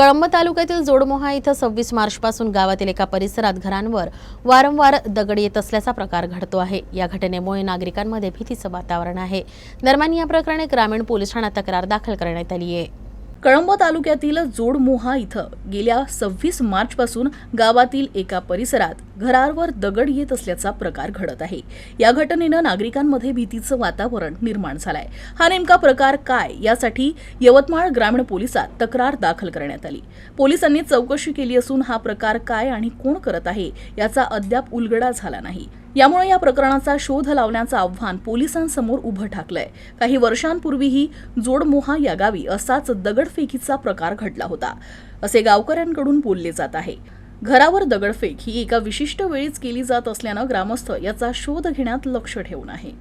कळंब तालुक्यातील जोडमोहा इथं सव्वीस मार्चपासून गावातील एका परिसरात घरांवर वारंवार दगड येत असल्याचा प्रकार घडतो आहे. या घटनेमुळे नागरिकांमध्ये भीतीचं वातावरण आहे. दरम्यान या प्रकरणी ग्रामीण पोलीस ठाण्यात तक्रार दाखल करण्यात आली आहे कळंब तालुक्यातील जोडमोहा इथं गेल्या सव्वीस मार्चपासून गावातील एका परिसरात घरावर दगड येत असल्याचा प्रकार घडत आहे. या घटनेनं नागरिकांमध्ये भीतीचं वातावरण निर्माण झालंय. हा नेमका प्रकार काय यासाठी यवतमाळ ग्रामीण पोलिसात तक्रार दाखल करण्यात आली. पोलिसांनी चौकशी केली असून हा प्रकार काय आणि कोण करत आहे याचा अद्याप उलगडा झाला नाही. यामुळे या प्रकरणाचा शोध लावण्याचं आव्हान पोलिसांसमोर उभं ठाकलंय. काही वर्षांपूर्वीही जोडमोहा या गावी असाच दगडफेकीचा प्रकार घडला होता. असे गावकऱ्यांकडून बोलले जात आहे. घरावर दगडफेक ही एका विशिष्ट वेळीच केली जात असल्यानं ग्रामस्थ याचा शोध घेण्यात लक्ष ठेवून आहे.